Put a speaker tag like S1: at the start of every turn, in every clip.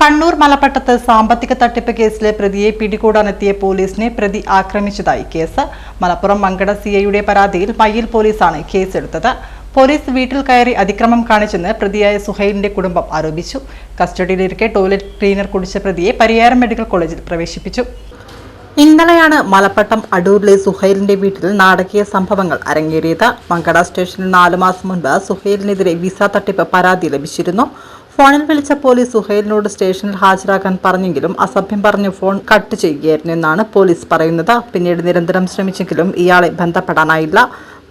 S1: കണ്ണൂർ മലപ്പട്ടത്ത് സാമ്പത്തിക തട്ടിപ്പ് കേസിലെ പ്രതിയെ പിടികൂടാനെത്തിയ പോലീസിനെ പ്രതി ആക്രമിച്ചതായി കേസ്. മലപ്പുറം മങ്കട സി ഐയുടെ പരാതിയിൽ മയ്യിൽ പോലീസാണ് കേസെടുത്തത്. പോലീസ് വീട്ടിൽ കയറി അതിക്രമം കാണിച്ചെന്ന് പ്രതിയായ സുഹൈലിന്റെ കുടുംബം ആരോപിച്ചു. കസ്റ്റഡിയിലിരിക്കെ ടോയ്ലറ്റ് ക്ലീനർ കുടിച്ച പ്രതിയെ പരിയാരം മെഡിക്കൽ കോളേജിൽ പ്രവേശിപ്പിച്ചു. ഇന്നലെയാണ് മലപ്പട്ടം അടൂരിലെ സുഹൈലിന്റെ വീട്ടിൽ നാടകീയ സംഭവങ്ങൾ അരങ്ങേറിയത്. മങ്കട സ്റ്റേഷനിൽ നാലു മാസം മുൻപ് സുഹൈലിനെതിരെ വിസ തട്ടിപ്പ് പരാതി ലഭിച്ചിരുന്നു. ഫോണിൽ വിളിച്ച പോലീസ് സുഹൈലിനോട് സ്റ്റേഷനിൽ ഹാജരാക്കാൻ പറഞ്ഞെങ്കിലും അസഭ്യം പറഞ്ഞ് ഫോൺ കട്ട് ചെയ്യുകയായിരുന്നു എന്നാണ് പോലീസ് പറയുന്നത്. പിന്നീട് നിരന്തരം ശ്രമിച്ചെങ്കിലും ഇയാളെ ബന്ധപ്പെടാനായില്ല.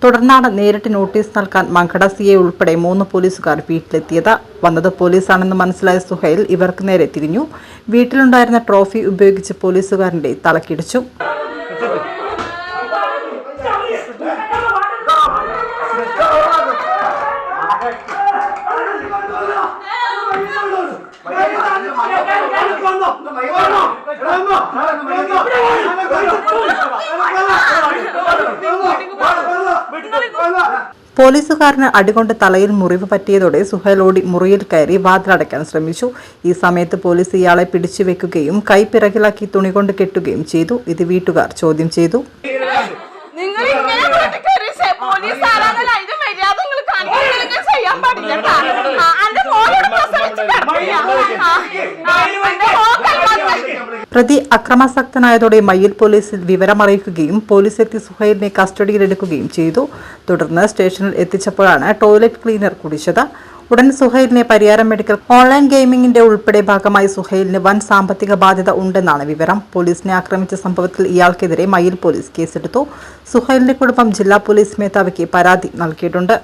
S1: തുടർന്നാണ് നേരിട്ട് നോട്ടീസ് നൽകാൻ മങ്കട സിയെ ഉൾപ്പെടെ മൂന്ന് പോലീസുകാർ വീട്ടിലെത്തിയത്. വന്നത് പോലീസാണെന്ന് മനസ്സിലായ സുഹൈൽ ഇവർക്ക് നേരെ തിരിഞ്ഞു. വീട്ടിലുണ്ടായിരുന്ന ട്രോഫി ഉപയോഗിച്ച് പോലീസുകാരന്റെ തലക്കിടിച്ചു. പോലീസുകാരന് അടികൊണ്ട് തലയിൽ മുറിവ് പറ്റിയതോടെ സുഹലോടി മുറിയിൽ കയറി വാതിലടയ്ക്കാൻ ശ്രമിച്ചു. ഈ സമയത്ത് പോലീസ് ഇയാളെ പിടിച്ചു വെക്കുകയും കൈ പിറകിലാക്കി തുണി കൊണ്ട് കെട്ടുകയും ചെയ്തു. ഇത് വീട്ടുകാർ ചോദ്യം ചെയ്തു.
S2: നിങ്ങൾ ചെയ്യാൻ പാടില്ല
S1: പ്രതി അക്രമാസക്തനായതോടെ മയ്യിൽ പോലീസിൽ വിവരമറിയിക്കുകയും പോലീസ് എത്തി സുഹൈലിനെ കസ്റ്റഡിയിലെടുക്കുകയും ചെയ്തു. തുടർന്ന് സ്റ്റേഷനിൽ എത്തിച്ചപ്പോഴാണ് ടോയ്ലറ്റ് ക്ലീനർ കുടിച്ചത്. ഉടൻ സുഹൈലിനെ പരിയാരം മെഡിക്കൽ ഓൺലൈൻ ഗെയിമിംഗിന്റെ ഉൾപ്പെടെ ഭാഗമായി സുഹൈലിന് വൻ സാമ്പത്തിക ബാധ്യത ഉണ്ടെന്നാണ് വിവരം. പോലീസിനെ ആക്രമിച്ച സംഭവത്തിൽ ഇയാൾക്കെതിരെ മയിൽ പോലീസ് കേസെടുത്തു. സുഹൈലിന്റെ കുടുംബം ജില്ലാ പോലീസ് മേധാവിക്ക് പരാതി നൽകിയിട്ടുണ്ട്.